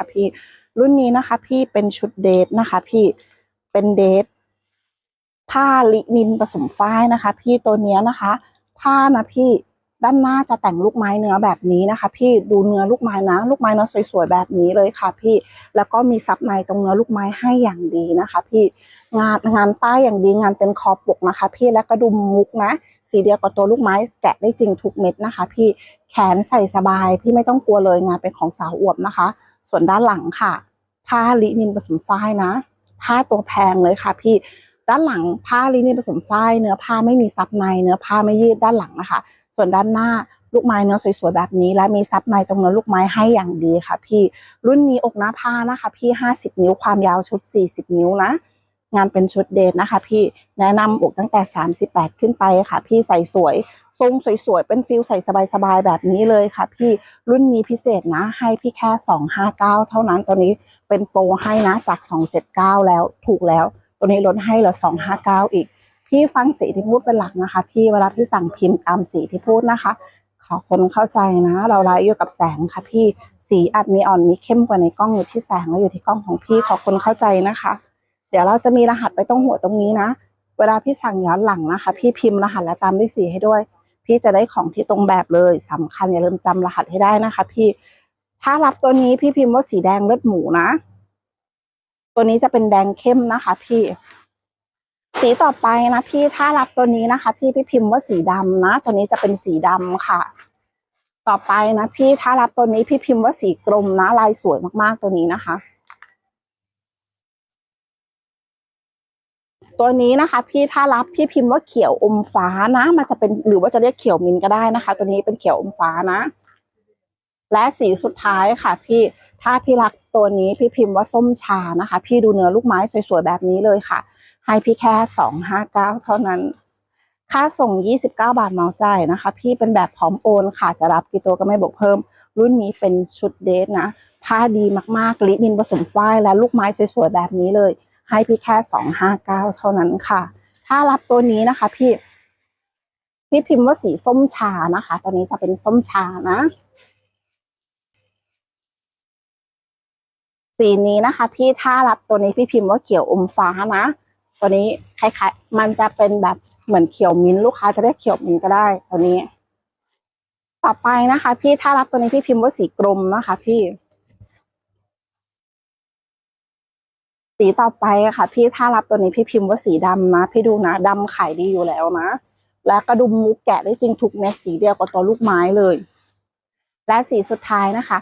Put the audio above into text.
นะคะพี่รุ่นนี้นะคะพี่เป็นชุดเดทนะคะ พี่เป็นเดทผ้าลินินผสมฝ้ายนะคะ พี่ตัวเนี้ยนะคะผ้านะพี่ด้านหน้าจะแต่งลูกไม้เนื้อแบบนี้นะคะ พี่ดูเนื้อลูกไม้นะ ลูกไม้เนื้อสวยๆแบบนี้เลยค่ะ พี่แล้วก็มีซับในตรงเนื้อลูกไม้ให้อย่างดีนะคะ พี่งานงานป้ายอย่างดีงานเป็นคอปกนะคะ พี่และกระดุมมุกนะสีเดียวกับตัวลูกไม้แกะได้จริงทุกเม็ดนะคะ พี่แขนใส่สบายพี่ไม่ต้องกลัวเลยงานเป็นของสาวอวบนะคะ ส่วนด้านหลังค่ะ ผ้าลินินผสมฝ้ายนะ ผ้าตัวแพงเลยค่ะพี่ด้านหลังผ้าลินินผสมฝ้ายเนื้อผ้าไม่มีซับในเนื้อผ้าไม่ยืดด้านหลังนะคะ ส่วนด้านหน้าลูกไม้เนื้อสวยๆแบบนี้ และมีซับในตรงเนื้อลูกไม้ให้อย่างดีค่ะ พี่รุ่นนี้อกหน้าผ้านะคะ พี่50 นิ้วความยาวชุด 40 นิ้วนะงานเป็นชุดเดทนะคะ พี่แนะนำอกตั้งแต่ 38 ขึ้นไปค่ะ พี่ใส่สวย ทรงสวยๆ เป็นฟิลใส่สบายๆ แบบนี้เลยค่ะ พี่รุ่นนี้พิเศษนะ ให้พี่แค่ 259 เท่านั้นตัวนี้เป็นโปรให้นะจาก 279 แล้วถูกแล้ว ตัวนี้ลดให้เหลือ259 อีก พี่ฟังสีที่พูดเป็นหลักนะคะ พี่เวลาพี่สั่งพิมพ์ตามสีที่พูดนะคะ ขอคนเข้าใจนะ เราไลฟ์อยู่กับแสงค่ะพี่สีอาจมีอ่อนมีเข้มกว่าในกล้องอยู่ที่แสงและอยู่ที่กล้องของพี่ขอคนเข้าใจนะคะ เดี๋ยวเราจะมีรหัสไปตรงหัวตรงนี้นะ เวลาพี่สั่งย้อนหลังนะคะ พี่พิมพ์รหัสและตามด้วยสีให้ด้วย พี่จะได้ของที่ตรงแบบเลยสำคัญอย่าลืมจำรหัสให้ได้นะคะ พี่ถ้ารับตัวนี้พี่พิมพ์ว่าสีแดงเลือดหมูนะ ตัวนี้จะเป็นแดงเข้มนะคะ พี่ สีต่อไปนะพี่ถ้ารับตัวนี้นะคะ พี่พี่พิมพ์ว่าสีดำนะตัวนี้จะเป็นสีดำค่ะ ต่อไปนะพี่ถ้ารับตัวนี้พี่พิมพ์ว่าสีกรมนะลายสวยมากๆตัวนี้นะคะ ตัวนี้นะคะ พี่ถ้ารับพี่พิมพ์ว่าเขียวอมฟ้านะ มันจะเป็นหรือว่าจะเรียกเขียวมินก็ได้นะคะ ตัวนี้เป็นเขียวอมฟ้านะ และสีสุดท้ายค่ะ พี่ถ้าพี่รักตัวนี้พี่พิมพ์ว่าส้มชานะคะ พี่ดูเนื้อลูกไม้สวยๆแบบนี้เลยค่ะ ให้พี่แค่สองห้าเก้าเท่านั้น ค่าส่งยี่สิบเก้าบาทเมาจ่ายนะคะ พี่เป็นแบบพร้อมโอนค่ะ จะรับกี่ตัวก็ไม่บวกเพิ่ม รุ่นนี้เป็นชุดเดทนะผ้าดีมากๆลินินผสมฝ้ายและลูกไม้สวยๆแบบนี้เลย ให้พี่แค่สองห้าเก้าเท่านั้นค่ะ ถ้ารับตัวนี้นะคะ พี่พี่พิมพ์ว่าสีส้มชานะคะตัวนี้จะเป็นส้มชานะ สีนี้นะคะ พี่ถ้ารับตัวนี้พี่พิมพ์ว่าเขียวอมฟ้านะตัวนี้คล้ายๆ มันจะเป็นแบบเหมือนเขียวมิ้นลูกค้าจะเรียกเขียวมิ้นก็ได้ตัวนี้ ต่อไปนะคะ พี่ถ้ารับตัวนี้พี่พิมพ์ว่าสีกรมนะคะ พี่ สีต่อไปอะค่ะ พี่ถ้ารับตัวนี้พี่พิมพ์ว่าสีดำนะ พี่ดูนะดำขายดีอยู่แล้วนะ และกระดุมมุกแกะได้จริงทุกเม็ดสีเดียวกับตัวลูกไม้เลย และสีสุดท้ายนะคะ